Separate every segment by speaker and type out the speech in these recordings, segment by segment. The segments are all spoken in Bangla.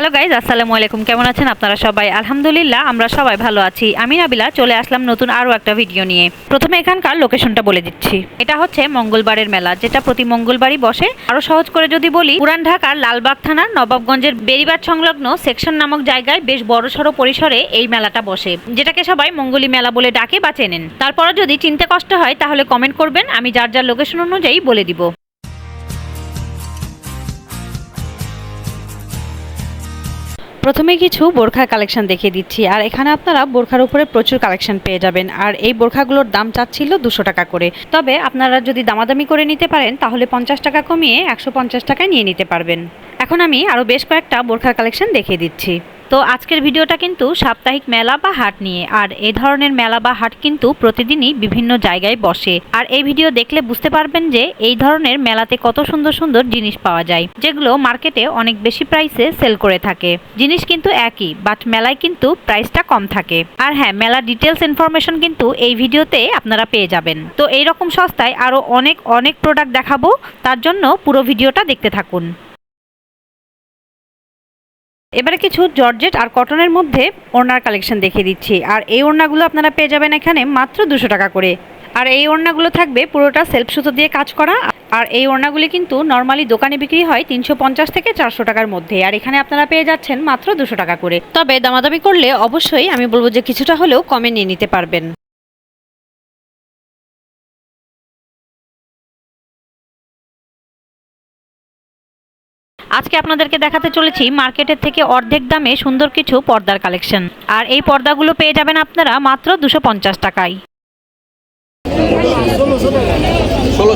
Speaker 1: হ্যালো গাইজ আসসালামু আলাইকুম। কেমন আছেন আপনারা সবাই? আলহামদুলিল্লাহ, আমরা সবাই ভালো আছি। আমি নাবিলা, চলে আসলাম নতুন আরও একটা ভিডিও নিয়ে। প্রথমে এখানকার লোকেশনটা বলে দিচ্ছি। এটা হচ্ছে মঙ্গলবারের মেলা, যেটা প্রতি মঙ্গলবারই বসে। আরও সহজ করে যদি বলি, পুরান ঢাকার লালবাগ থানার নবাবগঞ্জের বেরিবাদ সংলগ্ন সেকশন নামক জায়গায় বেশ বড়সড় পরিসরে এই মেলাটা বসে, যেটাকে সবাই মঙ্গলি মেলা বলে ডাকে বা চেনেন। তারপরও যদি চিনতে কষ্ট হয়, তাহলে কমেন্ট করবেন। আমি যার যার লোকেশন অনুযায়ী বলে দিব। প্রথমে কিছু বোরখার কালেকশন দেখিয়ে দিচ্ছি। আর এখানে আপনারা বোরখার উপরে প্রচুর কালেকশন পেয়ে যাবেন। আর এই বোরখাগুলোর দাম চাচ্ছিল দুশো টাকা করে। তবে আপনারা যদি দামাদামি করে নিতে পারেন, তাহলে পঞ্চাশ টাকা কমিয়ে একশো পঞ্চাশ টাকায় নিয়ে নিতে পারবেন। এখন আমি আরও বেশ কয়েকটা বোরখার কালেকশন দেখিয়ে দিচ্ছি। তো আজকের ভিডিওটা কিন্তু সাপ্তাহিক মেলা বা হাট নিয়ে, আর এই ধরনের মেলা বা হাট কিন্তু প্রতিদিনই বিভিন্ন জায়গায় বসে। আর এই ভিডিও দেখলে বুঝতে পারবেন যে এই ধরনের মেলাতে কত সুন্দর সুন্দর জিনিস পাওয়া যায়, যেগুলো মার্কেটে অনেক বেশি প্রাইসে সেল করে থাকে। জিনিস কিন্তু একই বাট মেলায় কিন্তু প্রাইসটা কম থাকে। আর হ্যাঁ মেলার ডিটেলস ইনফরমেশন কিন্তু এই ভিডিওতে আপনারা পেয়ে যাবেন। তো এই রকম সস্তায় আরও অনেক অনেক প্রোডাক্ট দেখাবো, তার জন্য পুরো ভিডিওটা দেখতে থাকুন। এবারে কিছু জর্জেট আর কটনের মধ্যে ওড়নার কালেকশন দেখিয়ে দিচ্ছি। আর এই ওড়নাগুলো আপনারা পেয়ে যাবেন এখানে মাত্র দুশো টাকা করে। আর এই ওড়নাগুলো থাকবে পুরোটা সেলফ সুতো দিয়ে কাজ করা। আর এই ওড়নাগুলি কিন্তু নর্মালি দোকানে বিক্রি হয় তিনশো পঞ্চাশ থেকে চারশো টাকার মধ্যে। আর এখানে আপনারা পেয়ে যাচ্ছেন মাত্র দুশো টাকা করে। তবে দামাদামি করলে অবশ্যই আমি বলব যে কিছুটা হলেও কমে নিয়ে নিতে পারবেন। আজকে আপনাদেরকে দেখাতে চলেছি মার্কেটের থেকে অর্ধেক দামে সুন্দর কিছু পর্দার কালেকশন। আর এই পর্দাগুলো পেয়ে যাবেন আপনারা মাত্র দুশো পঞ্চাশ টাকায়।
Speaker 2: ষোলোশো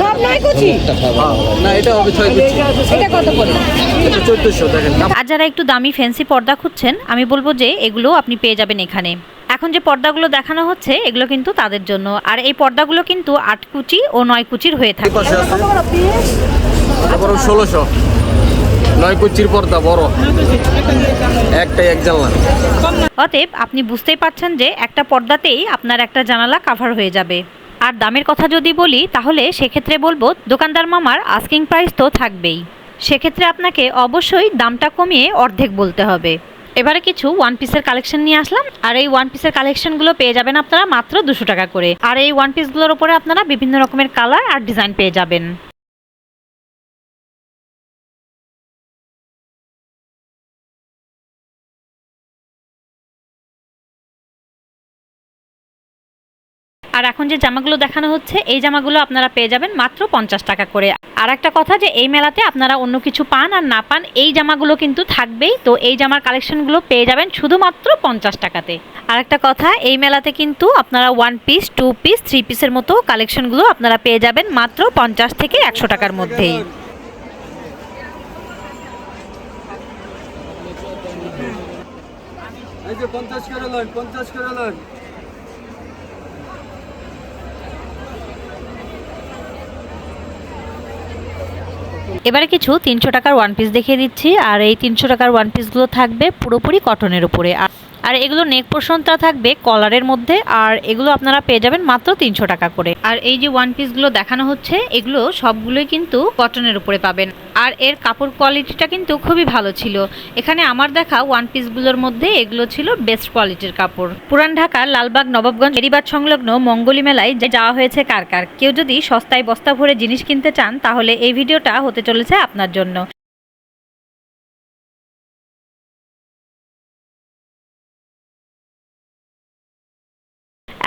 Speaker 3: সব নয় কুচি?
Speaker 2: না এটা হবে ছয় কুচি।
Speaker 3: এটা কত করে?
Speaker 2: এটা চোদ্দশো দেখেন।
Speaker 1: আর যারা একটু দামি ফ্যান্সি পর্দা খুঁজছেন আমি বলব যে এগুলো আপনি পেয়ে যাবেন এখানে। এখন যে পর্দাগুলো দেখানো হচ্ছে এগুলো কিন্তু তাদের জন্য। আর এই পর্দাগুলো কিন্তু আট কুচি ও নয় কুচির হয়ে থাকে।
Speaker 2: ষোলোশো।
Speaker 1: অতএব আপনি বুঝতেই পারছেন যে একটা পর্দাতেই আপনার একটা জানালা কাভার হয়ে যাবে। আর দামের কথা যদি বলি, তাহলে সেক্ষেত্রে বলব, দোকানদার মামার আস্কিং প্রাইস তো থাকবেই। সেক্ষেত্রে আপনাকে অবশ্যই দামটা কমিয়ে অর্ধেক বলতে হবে। এবারে কিছু ওয়ান পিসের কালেকশন নিয়ে আসলাম। আর এই ওয়ান পিসের কালেকশনগুলো পেয়ে যাবেন আপনারা মাত্র দুশো টাকা করে। আর এই ওয়ান পিসগুলোর উপরে আপনারা বিভিন্ন রকমের কালার আর ডিজাইন পেয়ে যাবেন। আর এখন যে জামাগুলো দেখানো হচ্ছে, এই জামাগুলো আপনারা পেয়ে যাবেন মাত্র পঞ্চাশ টাকা করে। আর একটা কথা যে, এই মেলাতে আপনারা অন্য কিছু পান আর না পান, এই জামাগুলো কিন্তু থাকবেই। তো এই জামার কালেকশনগুলো পেয়ে যাবেন শুধুমাত্র পঞ্চাশ টাকাতে। আর একটা কথা, এই মেলাতে কিন্তু আপনারা one piece two piece three পিসের মতো কালেকশনগুলো আপনারা পেয়ে যাবেন মাত্র পঞ্চাশ থেকে একশো টাকার মধ্যেই।
Speaker 2: এই যে পঞ্চাশ করে পঞ্চাশ করে
Speaker 1: এবারে কিছু তিনশো টাকার ওয়ান পিস দেখিয়ে দিচ্ছি, আর এই তিনশো টাকার ওয়ান পিসগুলো থাকবে পুরোপুরি কটনের উপরে। আর এগুলো নেক পোর্শনটা থাকবে কলারের মধ্যে, আর এগুলো আপনারা পেয়ে যাবেন মাত্র তিনশো টাকা করে। আর এই যে ওয়ান পিসগুলো দেখানো হচ্ছে, এগুলো সবগুলোই কিন্তু কটনের উপরে পাবেন। আর এর কাপড় কোয়ালিটিটা কিন্তু খুবই ভালো ছিল। এখানে আমার দেখা ওয়ান পিসগুলোর মধ্যে এগুলো ছিল বেস্ট কোয়ালিটির কাপড়। পুরান ঢাকার লালবাগ, নবাবগঞ্জ, এরিবাদ সংলগ্ন মঙ্গলি মেলায় যাওয়া হয়েছে কার কার? কেউ যদি সস্তায় বস্তা ভরে জিনিস কিনতে চান, তাহলে এই ভিডিওটা হতে চলেছে আপনার জন্য।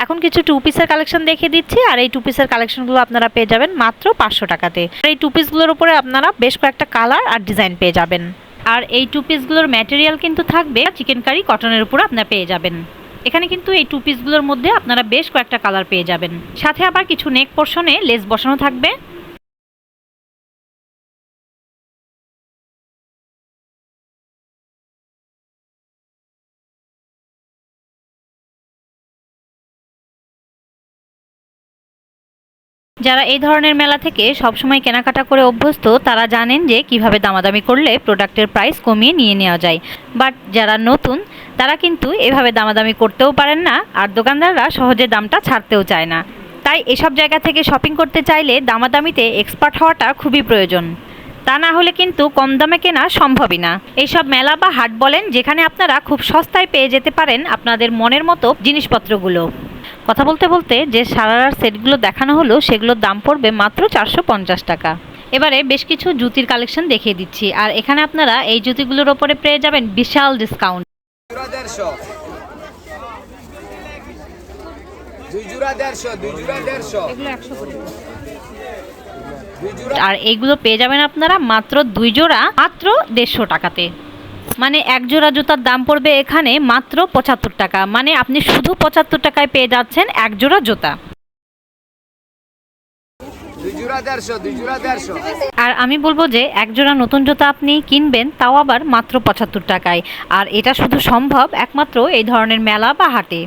Speaker 1: এখন কিছু টু পিসের কালেকশন দেখিয়ে দিচ্ছি, আর এই টু পিসের কালেকশনগুলো আপনারা পেয়ে যাবেন মাত্র পাঁচশো টাকাতে। এই টু পিসগুলোর উপরে আপনারা বেশ কয়েকটা কালার আর ডিজাইন পেয়ে যাবেন। আর এই টু পিসগুলোর ম্যাটেরিয়াল কিন্তু থাকবে চিকেন কারি কটনের উপর আপনারা পেয়ে যাবেন। এখানে কিন্তু এই টু পিসগুলোর মধ্যে আপনারা বেশ কয়েকটা কালার পেয়ে যাবেন। সাথে আবার কিছু নেক পোর্শনে লেস বসানো থাকবে। যারা এই ধরনের মেলা থেকে সবসময় কেনাকাটা করে অভ্যস্ত, তারা জানেন যে কীভাবে দামাদামি করলে প্রোডাক্টের প্রাইস কমিয়ে নিয়ে নেওয়া যায়। বাট যারা নতুন, তারা কিন্তু এভাবে দামাদামি করতেও পারেন না আর দোকানদাররা সহজে দামটা ছাড়তেও চায় না। তাই এসব জায়গা থেকে শপিং করতে চাইলে দামাদামিতে এক্সপার্ট হওয়াটা খুবই প্রয়োজন। তা না হলে কিন্তু কম দামে কেনা সম্ভবই না। এইসব মেলা বা হাট বলেন, যেখানে আপনারা খুব সস্তায় পেয়ে যেতে পারেন আপনাদের মনের মতো জিনিসপত্রগুলো। কথা বলতে বলতে যে সারারার সেটগুলো দেখানো হলো সেগুলোর দাম পড়বে মাত্র চারশো পঞ্চাশ টাকা। এবারে বেশ কিছু জুতির কালেকশন দেখিয়ে দিচ্ছি। আর এখানে আপনারা এই জুতিগুলোর ওপরে পেয়ে যাবেন বিশাল ডিসকাউন্ট আর এইগুলো পেয়ে যাবেন আপনারা মাত্র দুই জোড়া মাত্র দেড়শো টাকাতে। মানে এক জোড়া জুতার দাম পড়বে এখানে মাত্র পঁচাত্তর টাকা। মানে আপনি শুধু পঁচাত্তর টাকায় পেয়ে যাচ্ছেন এক জোড়া জুতা। আর আমি বলব যে এক জোড়া নতুন জুতা আপনি কিনবেন তাও আবার মাত্র পঁচাত্তর টাকায়। আর এটা শুধু সম্ভব একমাত্র এই ধরনের মেলা বা হাটে।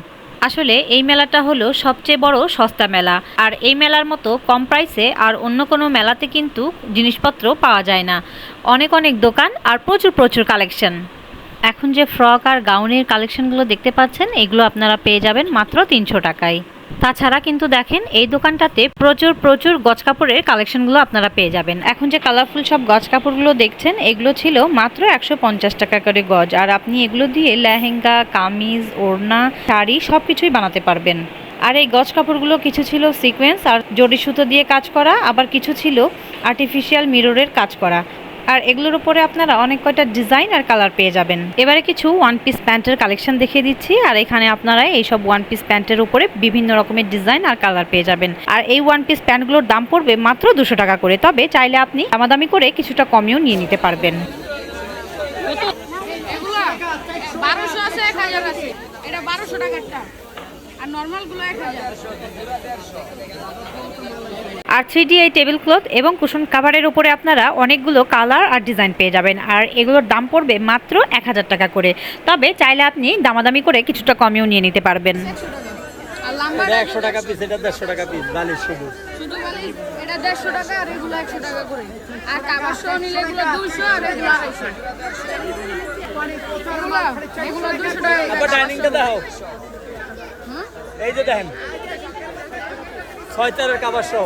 Speaker 1: আসলে এই মেলাটা হলো সবচেয়ে বড় সস্তা মেলা। আর এই মেলার মতো কম প্রাইসে আর অন্য কোনো মেলাতে কিন্তু জিনিসপত্র পাওয়া যায় না। অনেক অনেক দোকান আর প্রচুর প্রচুর কালেকশন এখন যে ফ্রক আর গাউনের কালেকশনগুলো দেখতে পাচ্ছেন, এগুলো আপনারা পেয়ে যাবেন মাত্র তিনশো টাকায়। তাছাড়া কিন্তু দেখেন, এই দোকানটাতে প্রচুর প্রচুর গজ কাপড়ের কালেকশনগুলো আপনারা পেয়ে যাবেন। এখন যে কালারফুল সব গজ কাপড়গুলো দেখছেন, এগুলো ছিল মাত্র একশো পঞ্চাশ টাকা করে গজ। আর আপনি এগুলো দিয়ে লেহেঙ্গা, কামিজ, ওড়না, শাড়ি সব কিছুই বানাতে পারবেন। আর এই গজ কাপড়গুলো কিছু ছিল সিকোয়েন্স আর জড়ি সুতো দিয়ে কাজ করা, আবার কিছু ছিল আর্টিফিশিয়াল মিররের কাজ করা। আর এগুলোর উপরে আপনারা অনেক কয়টা ডিজাইন আর কালার পেয়ে যাবেন। এবারে কিছু ওয়ান পিস প্যান্টের কালেকশন দেখিয়ে দিচ্ছি, আর এখানে আপনারা এই সব ওয়ান পিস প্যান্টের উপরে বিভিন্ন রকমের ডিজাইন আর কালার পেয়ে যাবেন। আর এই ওয়ান পিস প্যান্টগুলোর দাম পড়বে মাত্র দুশো টাকা করে, তবে চাইলে আপনি দামাদামি করে কিছুটা কমেও নিয়ে নিতে পারবেন।
Speaker 4: এটা বারোশো টাকারটা। আর নর্মালগুলো এক হাজার।
Speaker 1: আর থ্রি ডি এই টেবিল ক্লথ এবং কুশন কাভারের উপরে আপনারা অনেকগুলো কালার আর ডিজাইন পেয়ে যাবেন। আর এগুলোর দাম পড়বে মাত্র এক হাজার টাকা করে। তবে চাইলে আপনি দামাদামি করে কিছুটা কমেও নিয়ে নিতে পারবেন।
Speaker 4: আর লাম্বা
Speaker 5: এটা একশো টাকা পিস এটা দেড়শো টাকা পিস বালিশ শুধু।
Speaker 4: শুধু এটা দেড়শো টাকা আর এগুলো একশো টাকা করে। আর কাবার সহ নিলে এগুলো দুইশো আর এগুলো আড়াইশো। এগুলো এগুলো টাকা
Speaker 5: ডাইনিংটা দেখো এই যে দেখেন ছয় চারের কাবার সহ।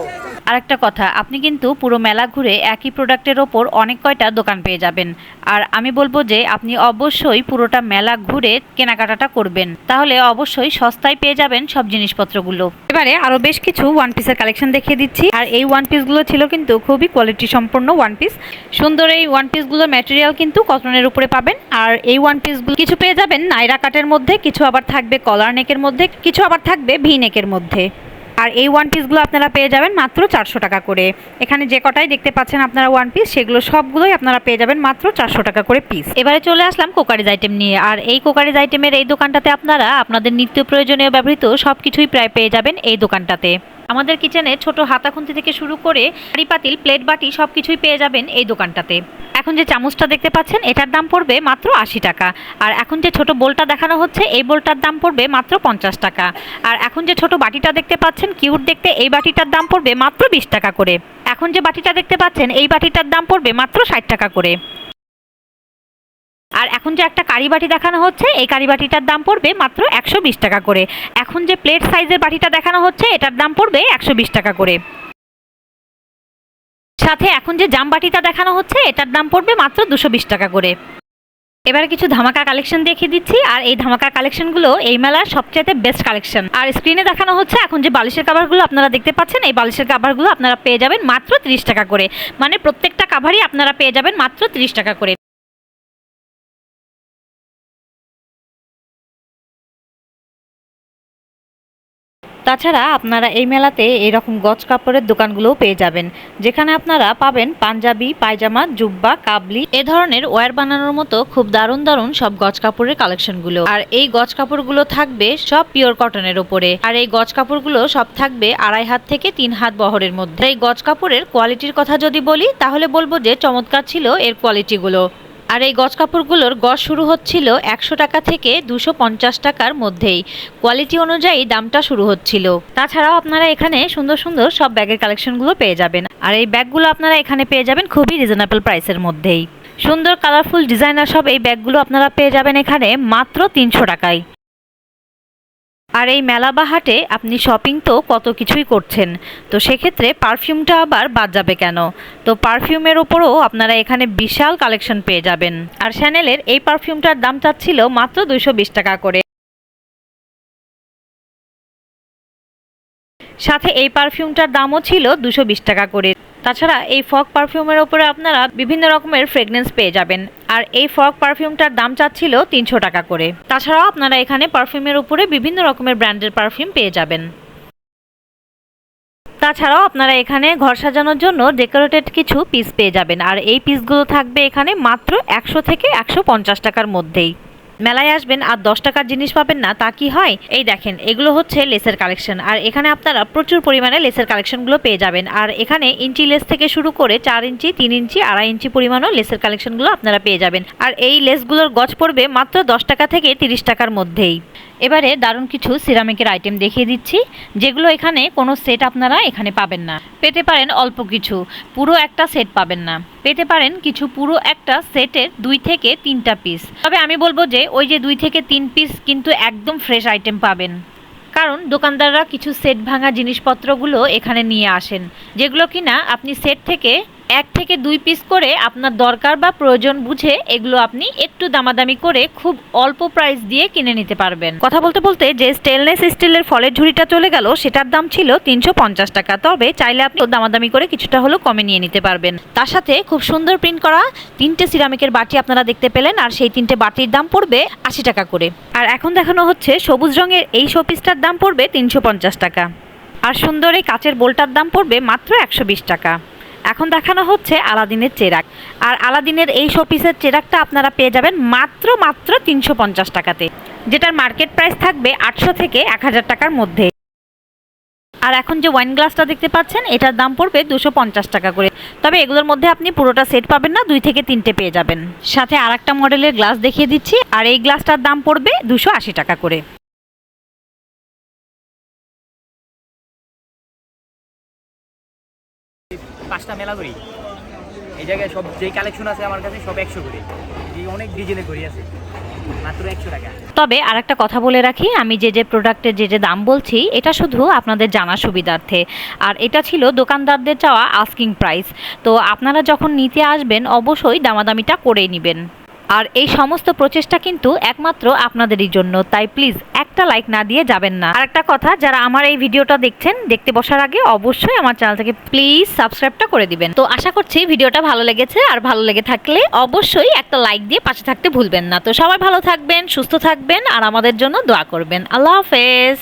Speaker 1: আরেকটা কথা, আপনি কিন্তু পুরো মেলা ঘুরে একই প্রোডাক্টের ওপর অনেক কয়টা দোকান পেয়ে যাবেন। আর আমি বলব যে, আপনি অবশ্যই পুরোটা মেলা ঘুরে কেনাকাটাটা করবেন। তাহলে অবশ্যই সস্তায় পেয়ে যাবেন সব জিনিসপত্রগুলো। এবারে আরও বেশ কিছু ওয়ান পিসের কালেকশন দেখিয়ে দিচ্ছি। আর এই ওয়ান পিসগুলো ছিল কিন্তু খুবই কোয়ালিটি সম্পন্ন ওয়ান পিস সুন্দর এই ওয়ান পিসগুলোর ম্যাটেরিয়াল কিন্তু কটনের উপরে পাবেন। আর এই ওয়ান পিসগুলো কিছু পেয়ে যাবেন নাইরা কাটের মধ্যে, কিছু আবার থাকবে কলার নেকের মধ্যে, কিছু আবার থাকবে ভি নেকের মধ্যে। আর এই ওয়ান পিসগুলো আপনারা পেয়ে যাবেন মাত্র চারশো টাকা করে। এখানে যে কটাই দেখতে পাচ্ছেন আপনারা ওয়ান পিস সেগুলো সবগুলোই আপনারা পেয়ে যাবেন মাত্র চারশো টাকা করে পিস এবারে চলে আসলাম কোকারিজ আইটেম নিয়ে। আর এই কোকারিজ আইটেমের এই দোকানটাতে আপনারা আপনাদের নিত্য প্রয়োজনীয় ব্যবহৃত সব কিছুই প্রায় পেয়ে যাবেন এই দোকানটাতে। আমাদের কিচেনে ছোট হাতা খুন্তি থেকে শুরু করে হাঁড়ি পাতিল প্লেট বাটি সব কিছুই পেয়ে যাবেন এই দোকানটাতে। এখন যে চামচটা দেখতে পাচ্ছেন, এটার দাম পড়বে মাত্র আশি টাকা। আর এখন যে ছোট বোলটা দেখানো হচ্ছে, এই বোলটার দাম পড়বে মাত্র পঞ্চাশ টাকা। আর এখন যে ছোট বাটিটা দেখতে পাচ্ছেন কিউট দেখতে, এই বাটিটার দাম পড়বে মাত্র বিশ টাকা করে। এখন যে বাটিটা দেখতে পাচ্ছেন, এই বাটিটার দাম পড়বে মাত্র ষাট টাকা করে। আর এখন যে একটা কারি বাটি দেখানো হচ্ছে, এই কারি বাটিটার দাম পড়বে মাত্র একশো বিশ টাকা করে। এখন যে প্লেট সাইজের বাটিটা দেখানো হচ্ছে, এটার দাম পড়বে একশো বিশ টাকা করে। সাথে এখন যে জাম বাটিটা দেখানো হচ্ছে, এটার দাম পড়বে মাত্র দুশো বিশ টাকা করে। এবারে কিছু ধামাকা কালেকশন দেখিয়ে দিচ্ছি, আর এই ধামাকা কালেকশনগুলো এই মেলার সবচেয়ে বেস্ট কালেকশন আর স্ক্রিনে দেখানো হচ্ছে এখন যে বালিশের কাভারগুলো আপনারা দেখতে পাচ্ছেন, এই বালিশের কাভারগুলো আপনারা পেয়ে যাবেন মাত্র 30 টাকা করে। মানে প্রত্যেকটা কাভারই আপনারা পেয়ে যাবেন মাত্র 30 টাকা করে। তাছাড়া আপনারা এই মেলাতে এরকম গজ কাপড়ের দোকানগুলোও পেয়ে যাবেন। যেখানে আপনারা পাবেন পাঞ্জাবি, পায়জামা, জুব্বা, কাবলি, এ ধরনের ওয়্যার বানানোর মতো খুব দারুণ দারুণ সব গজ কাপড়ের কালেকশনগুলো। আর এই গজ কাপড়গুলো থাকবে সব পিওর কটনের উপরে আর এই গজ কাপড়গুলো সব থাকবে আড়াই হাত থেকে তিন হাত বহরের মধ্যে। এই গজ কাপড়ের কোয়ালিটির কথা যদি বলি, তাহলে বলব যে চমৎকার ছিল এর কোয়ালিটিগুলো। আর এই গজ কাপড়গুলোর গজ শুরু হচ্ছিল একশো টাকা থেকে দুশো পঞ্চাশ টাকার মধ্যেই। কোয়ালিটি অনুযায়ী দামটা শুরু হচ্ছিল। তাছাড়াও আপনারা এখানে সুন্দর সুন্দর সব ব্যাগের কালেকশনগুলো পেয়ে যাবেন। আর এই ব্যাগগুলো আপনারা এখানে পেয়ে যাবেন খুবই রিজনেবল প্রাইসের মধ্যেই। সুন্দর কালারফুল ডিজাইনার সব এই ব্যাগগুলো আপনারা পেয়ে যাবেন এখানে মাত্র তিনশো টাকায়। আর এই মেলা বা হাটে আপনি শপিং তো কত কিছুই করছেন। তো সেক্ষেত্রে পারফিউমটা আবার বাদ যাবে কেন? তো পারফিউমের ওপরও আপনারা এখানে বিশাল কালেকশন পেয়ে যাবেন। আর শ্যানেলের এই পারফিউমটার দাম চাচ্ছিল মাত্র দুইশো বিশ টাকা করে। সাথে এই পারফিউমটার দামও ছিল দুশো টাকা করে। তাছাড়া এই ফগ পারফিউমের ওপরে আপনারা বিভিন্ন রকমের ফ্রেগনেন্স পেয়ে যাবেন। আর এই ফগ পারফিউমটার দাম চাচ্ছিল তিনশো টাকা করে। তাছাড়াও আপনারা এখানে পারফিউমের উপরে বিভিন্ন রকমের ব্র্যান্ডের পারফিউম পেয়ে যাবেন। তাছাড়াও আপনারা এখানে ঘর সাজানোর জন্য ডেকোরেটেড কিছু পিস পেয়ে যাবেন। আর এই পিসগুলো থাকবে এখানে মাত্র একশো থেকে একশো পঞ্চাশ টাকার মধ্যেই। মেলায় আসবেন আর দশ টাকার জিনিস পাবেন না, তা কি হয়? এই দেখেন, এগুলো হচ্ছে লেসের কালেকশন। আর এখানে আপনারা প্রচুর পরিমাণে লেসের কালেকশনগুলো পেয়ে যাবেন। আর এখানে ইঞ্চি লেস থেকে শুরু করে চার ইঞ্চি, তিন ইঞ্চি, আড়াই ইঞ্চি পরিমাণও লেসের কালেকশনগুলো আপনারা পেয়ে যাবেন। আর এই লেসগুলোর গজ পড়বে মাত্র দশ টাকা থেকে তিরিশ টাকার মধ্যেই। এবারে দারুণ কিছু সিরামিকের আইটেম দেখিয়ে দিচ্ছি, যেগুলো এখানে কোনো সেট আপনারা এখানে পাবেন না। পেতে পারেন অল্প কিছু, পুরো একটা সেট পাবেন না। পেতে পারেন কিছু পুরো একটা সেটের দুই থেকে তিনটা পিস তবে আমি বলব যে, ওই যে দুই থেকে তিন পিস কিন্তু একদম ফ্রেশ আইটেম পাবেন। কারণ দোকানদাররা কিছু সেট ভাঙা জিনিসপত্রগুলো এখানে নিয়ে আসেন, যেগুলো কিনা আপনি সেট থেকে এক থেকে দুই পিস করে আপনার দরকার বা প্রয়োজন বুঝে এগুলো আপনি একটু দামাদামি করে খুব অল্প প্রাইস দিয়ে কিনে নিতে পারবেন। কথা বলতে বলতে যে স্টেনলেস স্টিলের ফলের ঝুড়িটা চলে গেল, সেটার দাম ছিল তিনশো পঞ্চাশ টাকা। তবে চাইলে আপনি দামাদামি করে কিছুটা হলেও কমে নিয়ে নিতে পারবেন। তার সাথে খুব সুন্দর প্রিন্ট করা তিনটে সিরামিকের বাটি আপনারা দেখতে পেলেন, আর সেই তিনটে বাটির দাম পড়বে আশি টাকা করে। আর এখন দেখানো হচ্ছে সবুজ রঙের এই শোপিসটার দাম পড়বে তিনশো পঞ্চাশ টাকা। আর সুন্দর এই কাচের বোলটার দাম পড়বে মাত্র একশো বিশ টাকা। এখন দেখানো হচ্ছে আলাদিনের চেরাক। আর আলাদিনের এই শোপিসের চেরাকটা আপনারা পেয়ে যাবেন মাত্র মাত্র তিনশো পঞ্চাশ টাকাতে, যেটার মার্কেট প্রাইস থাকবে আটশো থেকে এক হাজার টাকার মধ্যে। আর এখন যে ওয়াইন গ্লাসটা দেখতে পাচ্ছেন, এটার দাম পড়বে দুশো পঞ্চাশ টাকা করে। তবে এগুলোর মধ্যে আপনি পুরোটা সেট পাবেন না, দুই থেকে তিনটে পেয়ে যাবেন। সাথে আর একটা মডেলের গ্লাস দেখিয়ে দিচ্ছি, আর এই গ্লাসটার দাম পড়বে দুশো আশি টাকা করে।
Speaker 5: পাঁচটা মেলা করি। এই জায়গায় সব যেই কালেকশন আছে আমার কাছে সব একশো করে। অনেক ডিজাইনের ঘড়ি আছে
Speaker 1: তবে আর একটা কথা বলে রাখি, আমি যে যে প্রোডাক্টের যে যে দাম বলছি, এটা শুধু আপনাদের জানা সুবিধার্থে। আর এটা ছিল দোকানদারদের চাওয়া আস্কিং প্রাইস তো আপনারা যখন নিতে আসবেন, অবশ্যই দামাদামিটা করেই নেবেন। আর এই সমস্ত প্রচেষ্টা কিন্তু একমাত্র আপনাদেরই জন্য। তাই প্লিজ একটা লাইক না দিয়ে যাবেন না। আর একটা কথা, যারা আমার এই ভিডিওটা দেখছেন, দেখতে বসার আগে অবশ্যই আমার চ্যানেলটাকে প্লিজ সাবস্ক্রাইবটা করে দিবেন। তো আশা করছি ভিডিওটা ভালো লেগেছে, আর ভালো লেগে থাকলে অবশ্যই একটা লাইক দিয়ে পাশে থাকতে ভুলবেন না। তো সবাই ভালো থাকবেন, সুস্থ থাকবেন, আর আমাদের জন্য দোয়া করবেন। আল্লাহ হাফেজ।